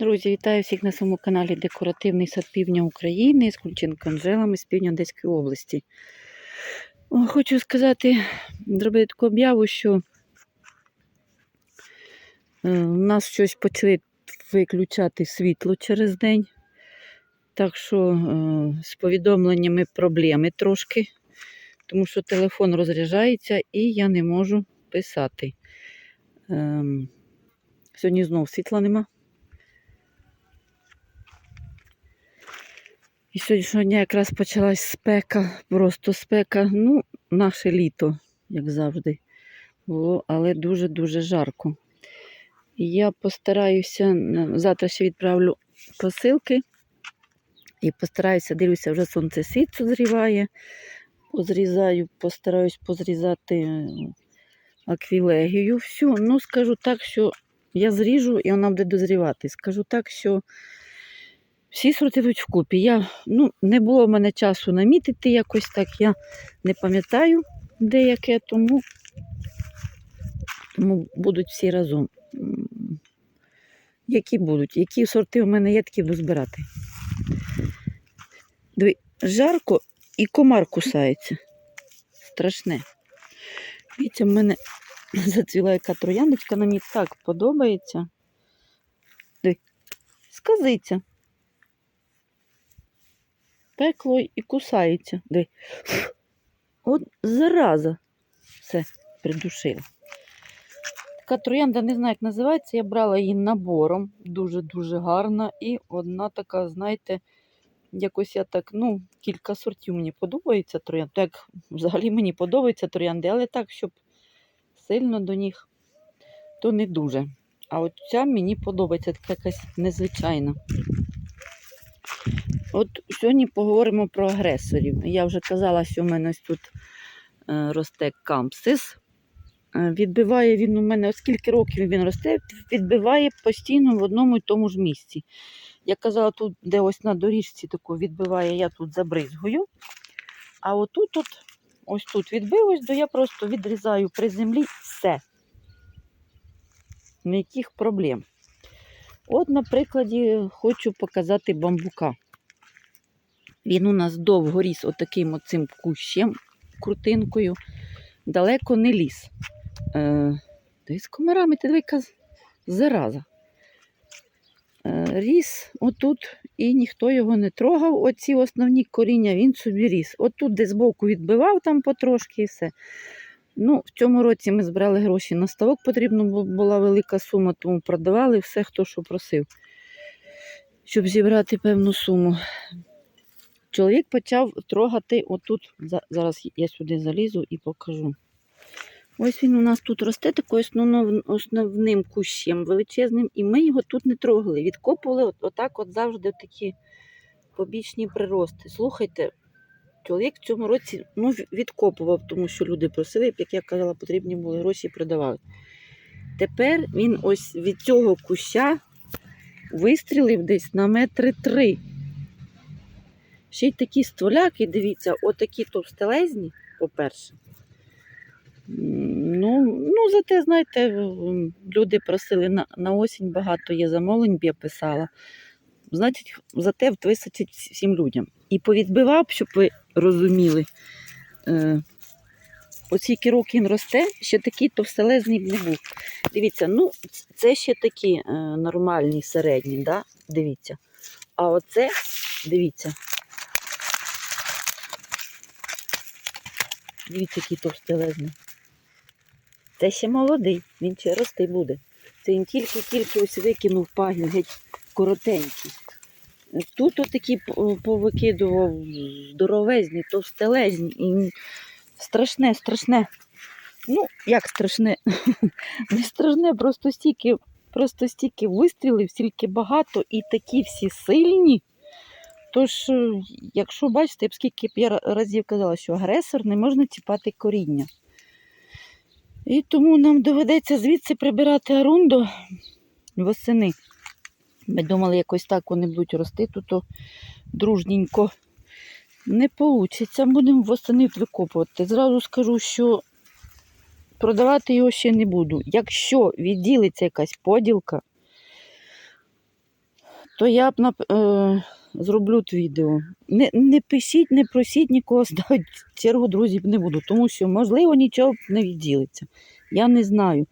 Друзі, вітаю всіх на своєму каналі Декоративний сад Півдня України з Кульченко Анжелами з півдня Одеської області. Хочу сказати, зробити таку об'яву, що е, у нас щось почали виключати світло через день. Так що е, з повідомленнями проблеми трошки, тому що телефон розряджається і я не можу писати. Ем, сьогодні знов світла нема. І дня якраз почалась спека, просто спека. Ну, наше літо, як завжди, було, але дуже-дуже жарко. Я постараюся, завтра ще відправлю посилки. І постараюся, дивлюся, вже сонцесвіт зріває. Позрізаю, постараюсь позрізати е, аквілегію всю. Ну, скажу так, що я зріжу і вона буде дозрівати. Скажу так, що всі сорти будуть вкупі. Я, ну, не було в мене часу намітити якось так. Я не пам'ятаю деяке, тому, тому будуть всі разом. Які будуть? Які сорти у мене є, такі буду збирати. Диви, жарко і комар кусається. Страшне. Дивіться, в мене зацвіла яка трояндочка, вона мені так подобається. Диви, сказиться. Пекло і кусається. Диви. От зараза. Все, придушила. Така троянда, не знаю, як називається. Я брала її набором. Дуже-дуже гарна. І одна така, знаєте, якось я так, ну, кілька сортів мені подобається троянди. Так, взагалі мені подобаються троянди, але так, щоб сильно до них, то не дуже. А от ця мені подобається, така якась незвичайна. От сьогодні поговоримо про агресорів. Я вже казала, що в мене тут е, росте кампсис. Е, Відбиває він у мене, оскільки років він росте, відбиває постійно в одному і тому ж місці. Я казала, тут, де ось на доріжці таку відбиває, я тут забризгую. А отут, от, ось тут відбилось, то я просто відрізаю при землі все. Ніяких проблем. От, на прикладі, хочу показати бамбука. Він у нас довго ріс отаким оцим кущем, крутинкою, далеко не ліз. Е, з комарами, ти диви, зараза. Е, ріс отут, і ніхто його не трогав. Оці основні коріння він собі ріс. Отут, де збоку відбивав там потрошки і все. Ну, в цьому році ми збирали гроші на ставок, потрібна бу- була велика сума, тому продавали все, хто що просив, щоб зібрати певну суму. Чоловік почав трогати отут. Зараз я сюди залізу і покажу. Ось він у нас тут росте такою основним кущем величезним, і ми його тут не трогали. Відкопували отак от завжди такі побічні прирости. Слухайте, чоловік в цьому році ну, відкопував, тому що люди просили, як я казала, потрібні були гроші продавали. Тепер він ось від цього куща вистрілив десь на метри три. Ще й такі стволяки, дивіться, отакі товстелезні, по-перше. Ну, ну, зате, знаєте, люди просили на, на осінь багато є замовлень, я писала. Значить, зате вистачить всі- всім людям. І повідбивав, щоб ви розуміли, е, оскільки років він росте, ще такий товстелезний не був. Дивіться, ну, це ще такі е, нормальні, середні, да? дивіться. А оце, дивіться. Дивіться, який товстелезний. Це ще молодий, він ще рости буде. Це він тільки-тільки ось викинув пагін, геть коротенький. Тут отакі повикидував здоровезні, товстелезні. І страшне, страшне. Ну, як страшне? Не страшне, просто стільки, просто стільки вистрілів, стільки багато і такі всі сильні. Тож, е, якщо бачите, скільки б я разів казала, що агресор не можна чіпати коріння. І тому нам доведеться звідси прибирати арундо восени. Ми думали, якось так вони будуть рости тут дружненько. Не вийде, будемо восени викопувати. Зразу скажу, що продавати його ще не буду. Якщо відділиться якась поділка, то я б е, зроблю відео. Не, не пишіть, не просіть нікого в чергу друзів не буду, тому що, можливо, нічого не відділиться. Я не знаю.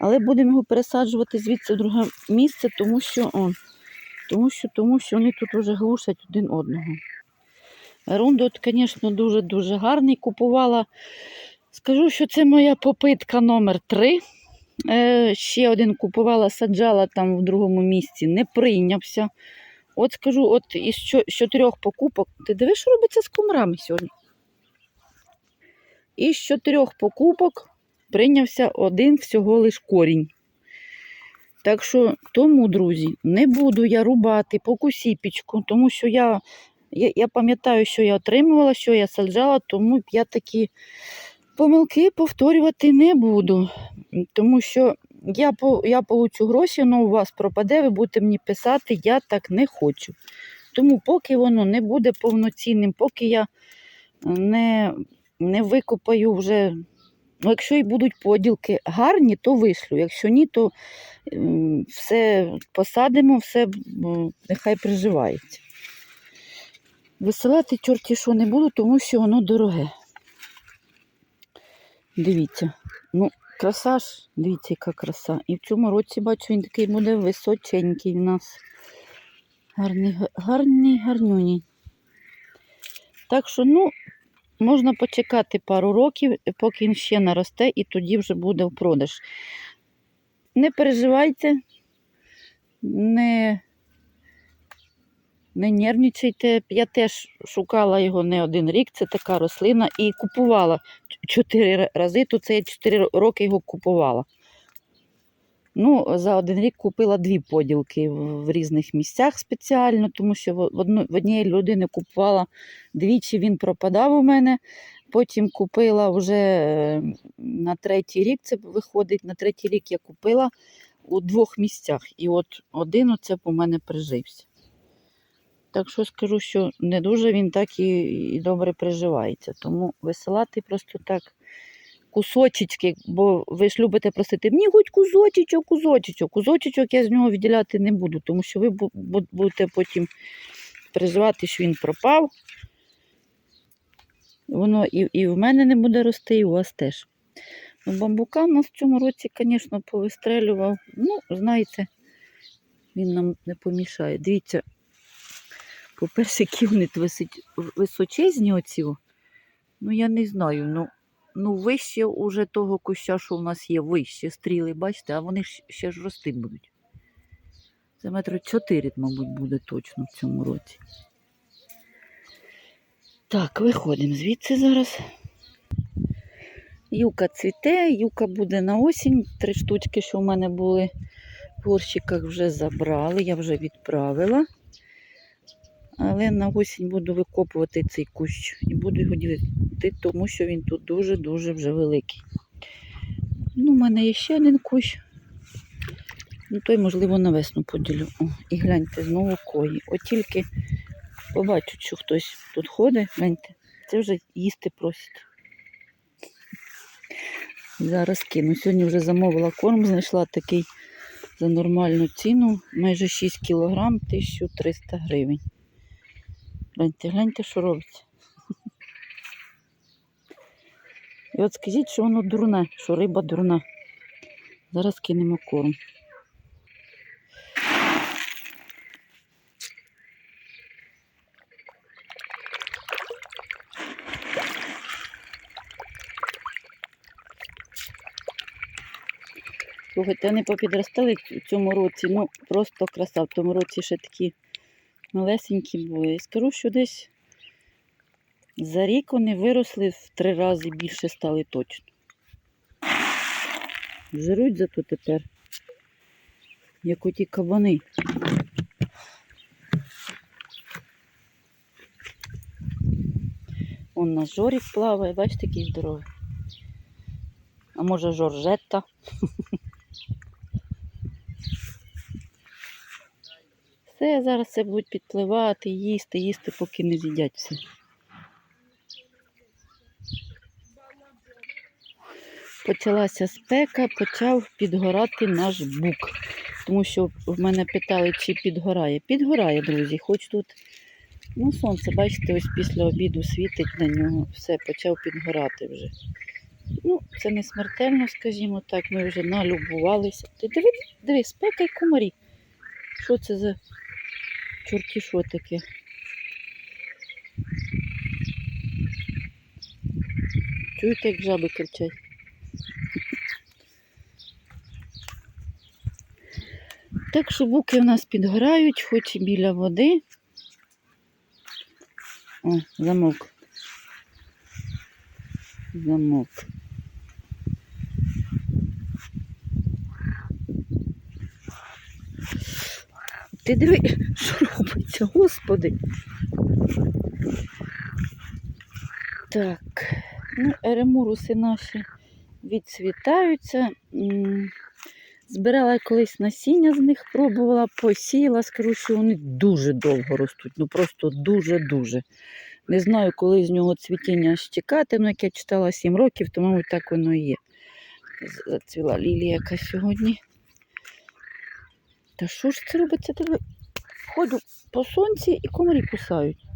Але будемо його пересаджувати звідси в друге місце, тому що, о, тому що, тому що вони тут вже глушать один одного. Рундот, звісно, дуже-дуже гарний. Купувала. Скажу, що це моя попитка номер 3 Е, ще один купувала, саджала там в другому місці, не прийнявся. От скажу, от із чотирьох покупок, ти дивиш, що робиться з комрами сьогодні? Із чотирьох покупок прийнявся один всього лиш корінь. Так що тому, друзі, не буду я рубати по кусіпічку, тому що я, я, я пам'ятаю, що я отримувала, що я саджала, тому я такі помилки повторювати не буду. Тому що я, я получу гроші, воно у вас пропаде, ви будете мені писати, я так не хочу. Тому поки воно не буде повноцінним, поки я не, не викопаю вже. Ну, якщо і будуть поділки гарні, то вишлю. Якщо ні, то все посадимо, все нехай приживається. Висилати чорті що не буду, тому що воно дороге. Дивіться, ну, краса ж, дивіться, яка краса. І в цьому році, бачу, він такий буде височенький в нас. Гарний, гарний, гарнюній. Так що, ну, можна почекати пару років, поки він ще наросте, і тоді вже буде в продаж. Не переживайте, не, не нервничайте. Я теж шукала його не один рік, це така рослина, і купувала чотири рази, то це я чотири роки його купувала. Ну, за один рік купила дві поділки в різних місцях спеціально, тому що в, одну, в однієї людини купувала двічі, він пропадав у мене. Потім купила вже на третій рік, це виходить, на третій рік я купила у двох місцях. І от один оце у мене прижився. Так що скажу, що не дуже він так і, і добре приживається. Тому висилати просто так кусочечки, бо ви ж любите просити, мені хоч кусочечок, кусочечок. Кусочечок я з нього відділяти не буду, тому що ви бу- бу- будете потім переживати, що він пропав. Воно і, і в мене не буде рости, і у вас теж. Ну, бамбука в нас в цьому році, звісно, повистрелював. Ну, знаєте, він нам не помішає. Дивіться, по-перше, вони височезні оці. Ну, я не знаю. Ну, ну вище уже того куща, що в нас є, вище стріли, бачите, а вони ще ж рости будуть. Це метро 4, мабуть, буде точно в цьому році. Так, виходимо звідси зараз. Юка цвіте, юка буде на осінь. Три штучки, що в мене були в горщиках, вже забрали, я вже відправила. Але на осінь буду викопувати цей кущ і буду його ділити, тому що він тут дуже-дуже вже великий. Ну, у мене є ще один кущ. Ну, той, можливо, на весну поділю. О, і гляньте, знову кої. От тільки побачу, що хтось тут ходить, гляньте, це вже їсти просять. Зараз кину. Сьогодні вже замовила корм, знайшла такий за нормальну ціну, майже 6 кілограм, 1300 гривень. Гляньте, гляньте, що робиться. І от скажіть, що воно дурне, що риба дурна. Зараз кинемо корм. Слухайте, вони попідростали в цьому році, ну просто краса. В тому році ще такі малесенькі були. І скажу, що десь за рік вони виросли в три рази більше стали точно. Жируть зато тепер, як оті кабани. Он у нас жорік плаває, бачите, який здоровий. А може жоржетта. Все, зараз це будуть підпливати, їсти, їсти, поки не з'їдять все. Почалася спека, почав підгорати наш бук. тому що в мене питали, чи підгорає. Підгорає, друзі, хоч тут ну, сонце, бачите, ось після обіду світить на нього, все, почав підгорати вже. Ну, це не смертельно, скажімо так, ми вже налюбувалися. Ти диви, диви, спека й комарі. Що це за чорті що таке? Чуєте, як жаби кричать? Так що буки у нас підгорають, хоч і біля води. О, замок. Замок. Ти диви, що робиться, господи. Так, ну, еремуруси наші відцвітаються. Збирала колись насіння з них, пробувала, посіяла, скажу, що вони дуже довго ростуть. Ну просто дуже-дуже. Не знаю, коли з нього цвітіння чекати, ну як я читала 7 років, то, мабуть, так воно і є. Зацвіла лілія яка сьогодні. Та що ж це робиться? Тебе ходжу по сонці і комарі кусають.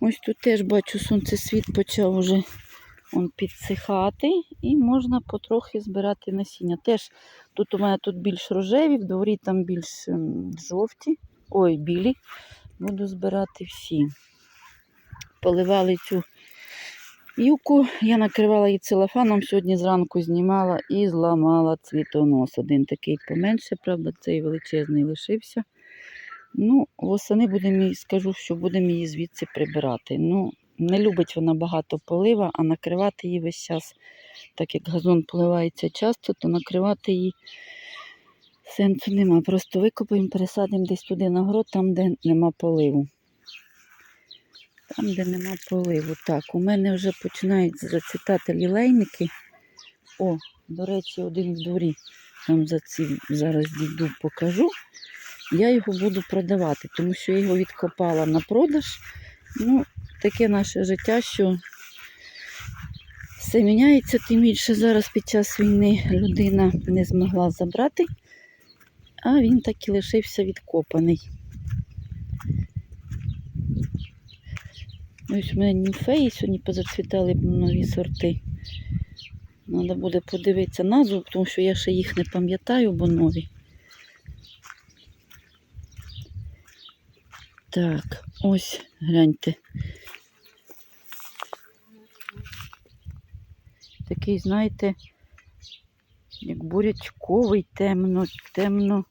Ось тут теж бачу, сонцесвіт почав уже он підсихати і можна потрохи збирати насіння. Теж тут у мене тут більш рожеві, в дворі там більш ем, жовті, ой, білі. Буду збирати всі. Поливали цю юку, я накривала її целофаном, сьогодні зранку знімала і зламала цвітонос. Один такий поменше, правда, цей величезний лишився. Ну, восени будемо, скажу, що будемо її звідси прибирати. Ну, не любить вона багато полива, а накривати її весь час, так як газон поливається часто, то накривати її сенсу нема. Просто викопаємо, пересадимо десь туди на город, там, де нема поливу. Там, де нема поливу. Так, у мене вже починають зацвітати лілейники. О, до речі, один в дворі. Там зацвів. Зараз дійду, покажу. Я його буду продавати, тому що я його відкопала на продаж. Ну, таке наше життя, що все міняється, тим більше зараз під час війни людина не змогла забрати, а він так і лишився відкопаний. Ось у мене німфеї сьогодні позацвітали нові сорти. Треба буде подивитися назву, тому що я ще їх не пам'ятаю, бо нові. Так, ось гляньте. Такий, знаєте, як бурячковий, темно, темно.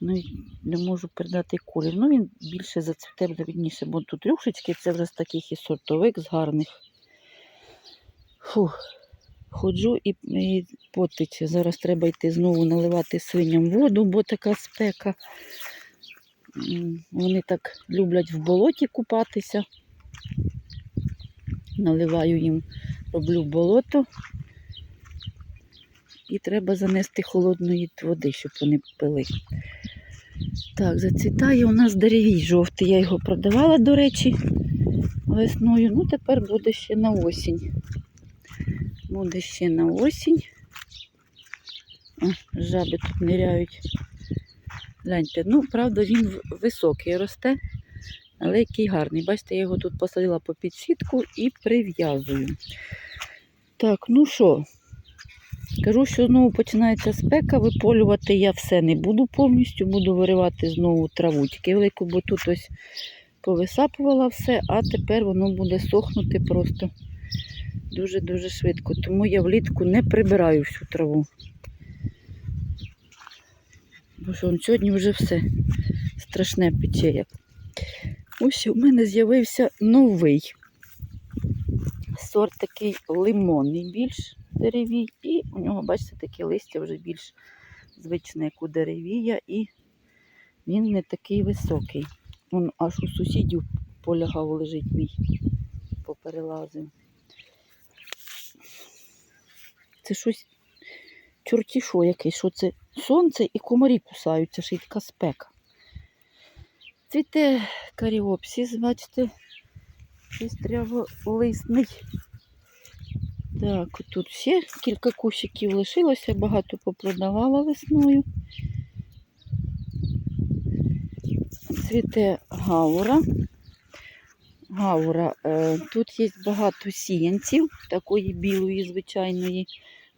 Ну, не можу передати колір. Ну, він більше зацвіте видніше, бо тут рюшечки, це вже з таких і сортовик, з гарних. Фух, ходжу і, і потиче. Зараз треба йти знову наливати свиням воду, бо така спека. Вони так люблять в болоті купатися. Наливаю їм, роблю болото. І треба занести холодної води, щоб вони пили. Так, зацвітає у нас деревій жовтий. Я його продавала, до речі, весною. Ну, тепер буде ще на осінь. Буде ще на осінь. О, жаби тут ниряють. Гляньте, ну, правда, він високий росте, але який гарний. Бачите, я його тут посадила по підсітку і прив'язую. Так, ну що, Кажу, що знову починається спека, виполювати я все не буду повністю, буду виривати знову травучки велику, бо тут ось повисапувала все, а тепер воно буде сохнути просто дуже-дуже швидко. Тому я влітку не прибираю всю траву. Бо що он сьогодні вже все страшне пече. Ось у мене з'явився новий сорт такий лимонний більш деревій, і у нього, бачите, таке листя вже більш звичне, як у деревія, і він не такий високий. Він аж у сусідів полягав лежить мій, поперелазив. Це щось чорті що якесь, що це сонце і комарі кусаються, ще й така спека. Цвіте каріопсіс, бачите, шестряво-лисний. Так, тут ще кілька кущиків лишилося, багато попродавала весною. Цвіте гаура. Гаура. Е, тут є багато сіянців, такої білої, звичайної.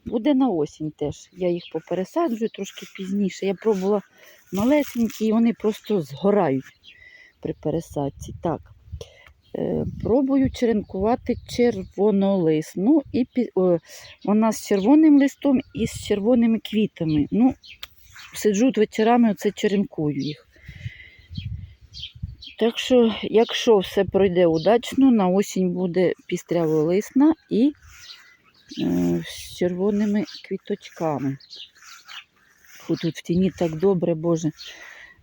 Буде на осінь теж. Я їх попересаджую трошки пізніше. Я пробувала малесенькі, і вони просто згорають при пересадці. Так. Е, пробую черенкувати червонолисну. І пі- о, вона з червоним листом і з червоними квітами. Ну, сиджу вечорами, оце черенкую їх. Так що, якщо все пройде удачно, на осінь буде пістряволисна і е, з червоними квіточками. Тут в тіні так добре, Боже.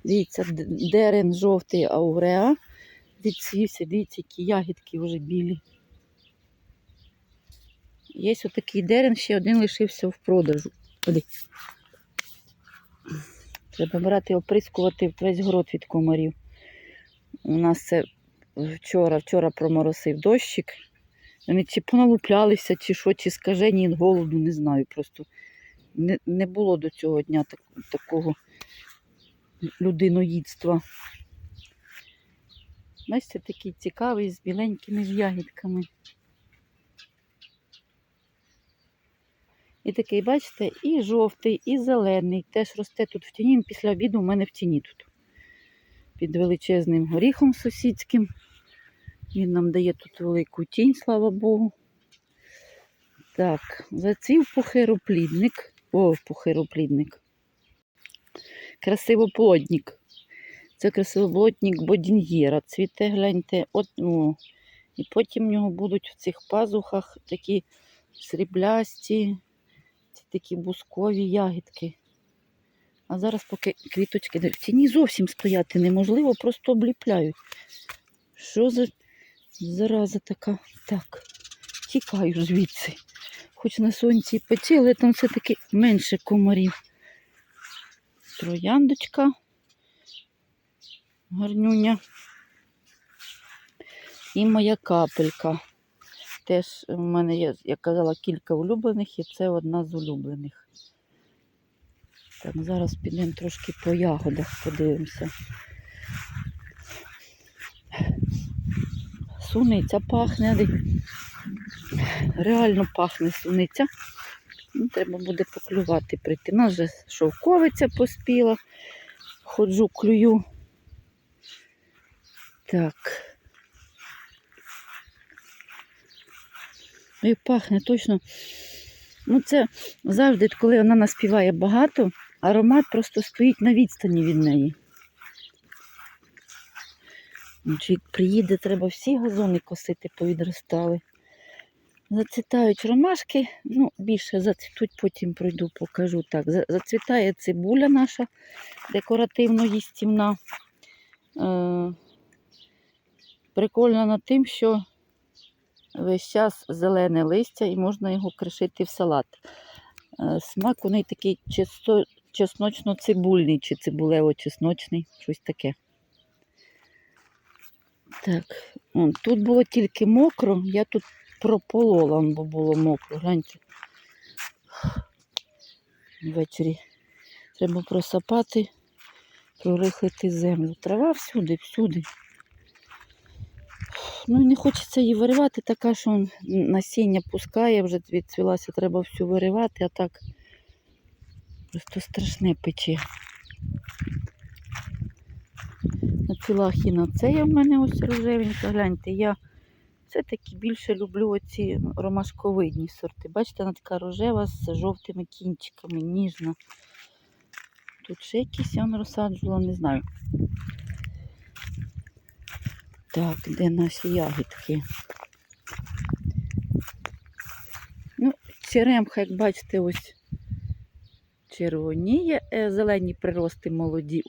Дивіться, дерен жовтий ауреа. Відцвівся, дивіться, які ягідки вже білі. Є отакий дерен, ще один лишився в продажу. Ходи. Треба брати оприскувати весь город від комарів. У нас це вчора, вчора проморосив дощик. Вони чи поналуплялися, чи що, чи скажені від голоду, не знаю. Просто не, не було до цього дня так, такого людиноїдства. Бачите, такий цікавий з біленькими ягідками. І такий, бачите, і жовтий, і зелений. Теж росте тут в тіні. Після обіду у мене в тіні тут. Під величезним горіхом сусідським. Він нам дає тут велику тінь, слава Богу. Так, зацвів похироплідник. О, похироплідник. Красивоплодник. Це красивоплодник бодін'єра. Цвіте, гляньте, от, о. І потім в нього будуть в цих пазухах такі сріблясті, ці такі бускові ягідки. А зараз поки квіточки в тіні зовсім стояти неможливо, просто обліпляють. Що за зараза така? Так, тікаю звідси. Хоч на сонці пече, але там все-таки менше комарів. Трояндочка. Гарнюня. І моя капелька. Теж в мене є, як казала, кілька улюблених, і це одна з улюблених. Так, зараз підемо трошки по ягодах, подивимося. Суниця пахне. Реально пахне суниця. Ну, треба буде поклювати прийти. У нас вже шовковиця поспіла. Ходжу, клюю. Так. І пахне точно. Ну, це завжди, коли вона наспіває багато, аромат просто стоїть на відстані від неї. Ну, Чи приїде, треба всі газони косити, повідростали. Зацвітають ромашки, ну, більше зацвітуть, потім пройду, покажу. Так, зацвітає цибуля наша декоративно їстівна. Прикольно над тим, що весь час зелене листя і можна його кришити в салат. Е, Смак у неї такий чесночно-цибульний чи цибулево-чесночний, щось таке. Так, он, тут було тільки мокро, я тут прополола, бо було мокро. Гляньте. Ввечері треба просапати, прорихлити землю. Трава всюди, всюди. Ну не хочеться її виривати, така, що насіння пускає, вже відцвілася, треба всю виривати, а так просто страшне пече. Ціла хіноцея в мене ось рожевенька. Гляньте, я все-таки більше люблю оці ромашковидні сорти. Бачите, вона така рожева з жовтими кінчиками, ніжна. Тут ще якісь я розсаджувала, не знаю. Так, де наші ягідки? Ну, черемха, як бачите, ось червоніє, е, зелені прирости молоді.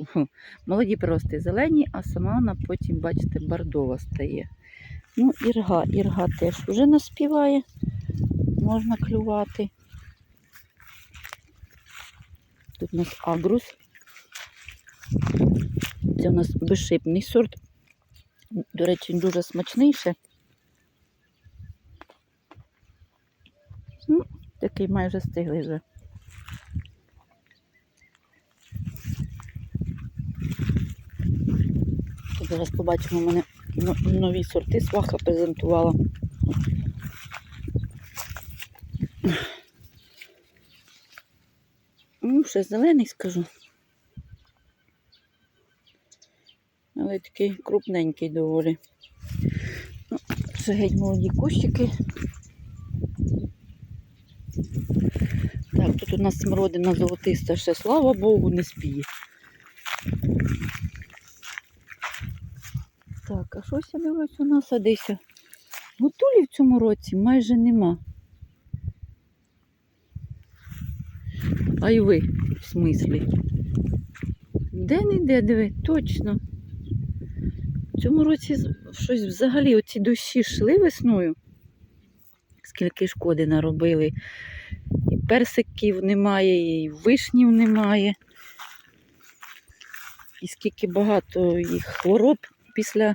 Молоді прирости зелені, а сама вона потім, бачите, бордова стає. Ну, ірга, ірга теж вже наспіває, можна клювати. Тут у нас агрус. Це у нас безшипний сорт. До речі, дуже смачний ще. Ну, такий майже стиглий вже. Зараз побачимо, мене нові сорти сваха презентувала. Ну, ще зелений скажу. Але такий крупненький доволі. Ну, це геть молоді кущики. Так, тут у нас смородина золотиста, ще слава Богу, не спіє. Так, а щось я дивлюсь, у нас садися. Гутулі в цьому році майже нема. А й ви, в смислі? Де не де, диви, точно. В цьому році щось взагалі оці дощі йшли весною. Скільки шкоди наробили. І персиків немає, і вишнів немає. І скільки багато їх хвороб після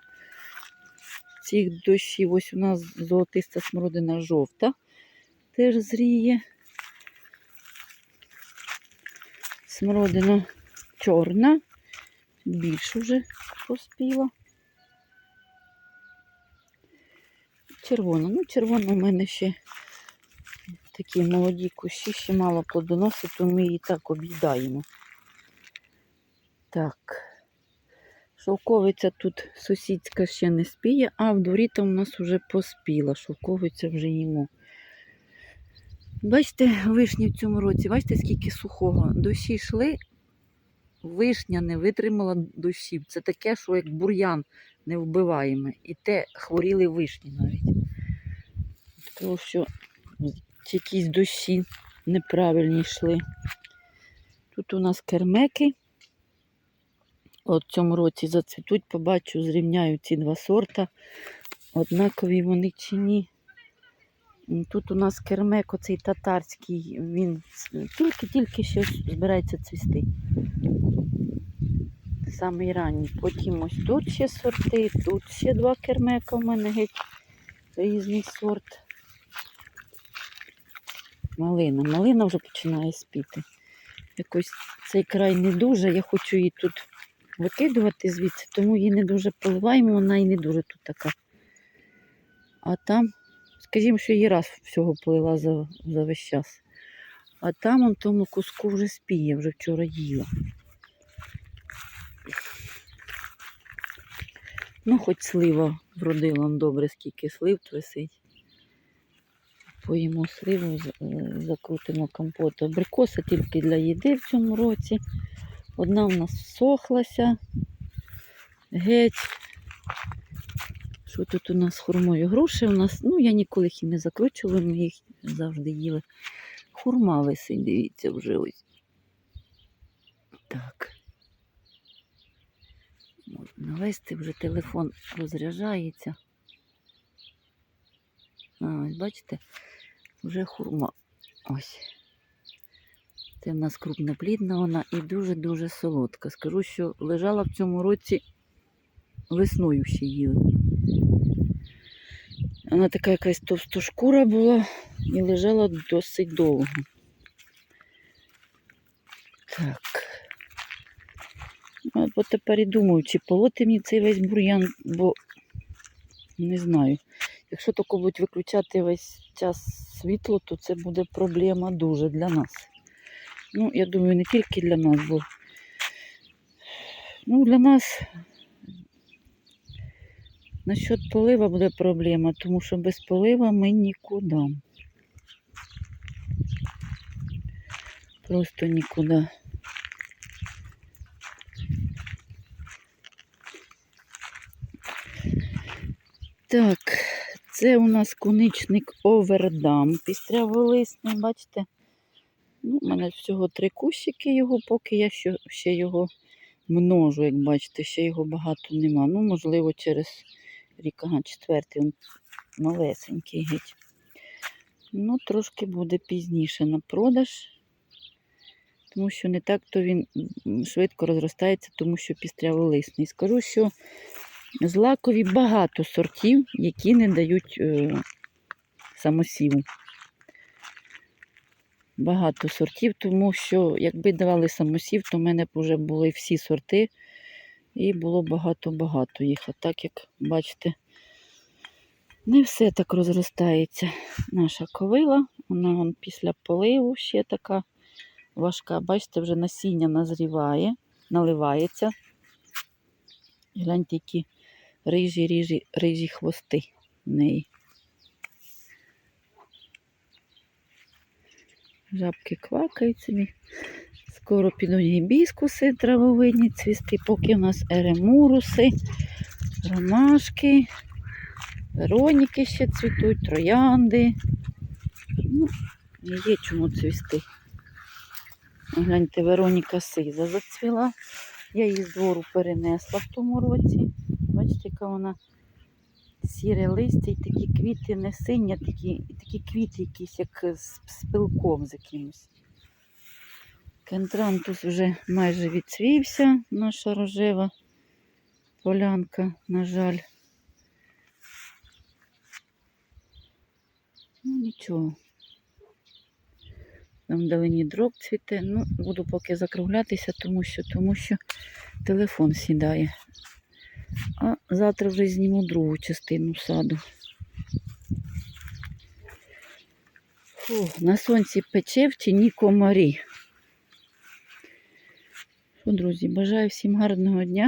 цих дощів. Ось у нас золотиста смородина жовта теж зріє. Смородина чорна, більш вже поспіла. Червона. Ну, червона у мене ще такі молоді кущі, ще мало плодоносить, то ми її так об'їдаємо. Так. Шовковиця тут сусідська ще не спіє, а в дворі там у нас вже поспіла. Шовковиця вже їмо. Бачите, вишні в цьому році, бачите, скільки сухого. Дощі йшли, вишня не витримала дощів. Це таке, що як бур'ян не вбиваємо. І те хворіли вишні навіть. Тому що якісь дощі неправильні йшли. Тут у нас кермеки. От в цьому році зацвітуть, побачу, зрівняю ці два сорта. Однакові вони чи ні. Тут у нас кермек, оцей татарський, він тільки-тільки ще збирається цвісти. Самий ранній. Потім ось тут ще сорти, тут ще два кермека в мене геть різний сорт. Малина. Малина вже починає спіти. Якось цей край не дуже. Я хочу її тут викидувати звідси, тому її не дуже поливаємо, вона і не дуже тут така. А там, скажімо, що її раз всього полила за, за весь час. А там он тому куску вже спіє, вже вчора їла. Ну, хоч слива вродила добре, скільки слив висить. Поїмо сливу, закрутимо компот. Абрикоса тільки для їди в цьому році. Одна в нас всохлася. Геть. Що тут у нас з хурмою? Груші у нас, ну я ніколи їх і не закручувала, ми їх завжди їли. Хурма висить, дивіться, вже ось. Так. Можна навести, вже телефон розряджається. Ось бачите, вже хурма. Ось. Це в нас крупноплідна вона і дуже-дуже солодка. Скажу, що лежала в цьому році весною ще їли. Вона така якась товстошкура була і лежала досить довго. Так. От тепер і думаю, чи полоти мені цей весь бур'ян, бо не знаю. Якщо тако будуть виключати весь час світло, то це буде проблема дуже для нас. Ну, я думаю, не тільки для нас, бо ну, для нас насчет полива буде проблема, тому що без полива ми нікуди. Просто нікуди. Так, це у нас коничник овердам. Пістряволисний, бачите? Ну, у мене всього три кущики його, поки я ще, ще його множу, як бачите, ще його багато нема. Ну, можливо, через рік, ага, четвертий, він малесенький геть. Ну, трошки буде пізніше на продаж, тому що не так то він швидко розростається, тому що пістряволисний. Скажу, що злакові багато сортів, які не дають е, самосіву. багато сортів, тому що якби давали самосів, то в мене б вже були всі сорти і було багато-багато їх. А так, як бачите, не все так розростається. Наша ковила, вона вон, після поливу ще така важка. Бачите, вже насіння назріває, наливається. Гляньте, які рижі, рижі, рижі хвости в неї. Жабки квакають собі. Скоро підуть гібіскуси травовидні цвісти, поки у нас еремуруси, ромашки, вероніки ще цвітуть, троянди. Ну, є чому цвісти. Гляньте, Вероніка сиза зацвіла. Я її з двору перенесла в тому році. Бачите, яка вона сіре листя і такі квіти не сині, а такі, такі квіти якісь, як з, з пилком з якимось. Кентрантус вже майже відцвівся, наша рожева полянка, на жаль. Ну, нічого. Там вдалині дроб цвіте. Ну, буду поки закруглятися, тому що, тому що телефон сідає. А завтра вже зніму другу частину саду. Фу, на сонці пече в тіні комарі. Що, друзі, бажаю всім гарного дня.